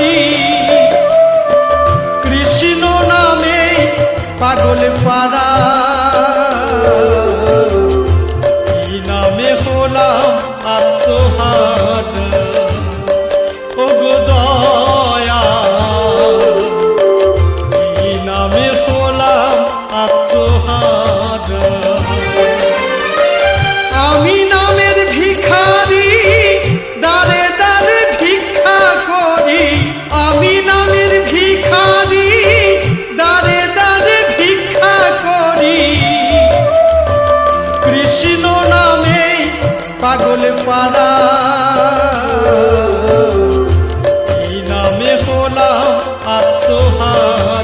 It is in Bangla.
আছি কৃষ্ণ নামে পাগল পাড়া। কি নামে হলাম আত্মহার ও গোদয়া কি নামে হলাম আত্মহার পাগল পাড়া নামে হলাম আত্মহা